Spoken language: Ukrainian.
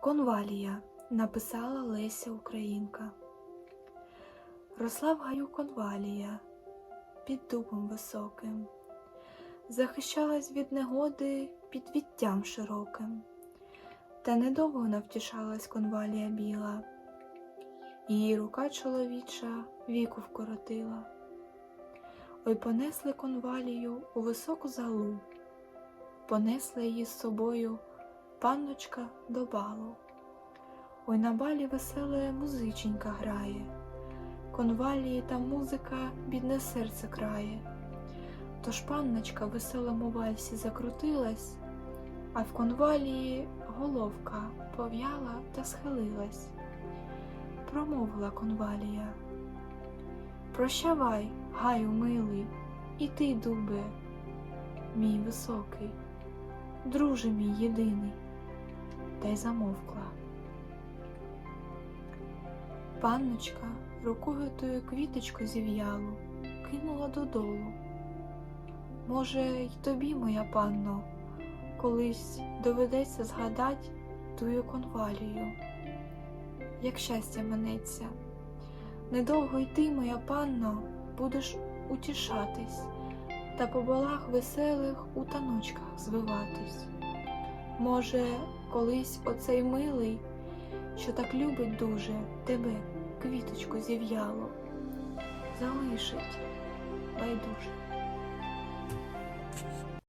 Конвалія написала Леся Українка. Росла в гаю конвалія під дубом високим, захищалась від негоди під віттям широким, та недовго навтішалась конвалія біла, її рука чоловіча віку вкоротила. Ой понесли конвалію у високу залу, понесла її з собою панночка до балу. Ой на балі веселе музиченька грає, конвалії та музика бідне серце крає. Тож панночка веселому вальсі закрутилась, а в конвалії головка пов'яла та схилилась. Промовила конвалія. Прощавай, гаю милий, і ти, дубе, мій високий, друже мій єдиний, та й замовкла. Панночка рукою тою квіточку зів'ялу кинула додолу. Може, й тобі, моя панно, колись доведеться згадать тую конвалію, як щастя минеться. Недовго й ти, моя панно, будеш утішатись та по балах веселих у таночках звиватись. Може, колись оцей милий, що так любить дуже тебе, квіточку зів'яло, залишить байдуже.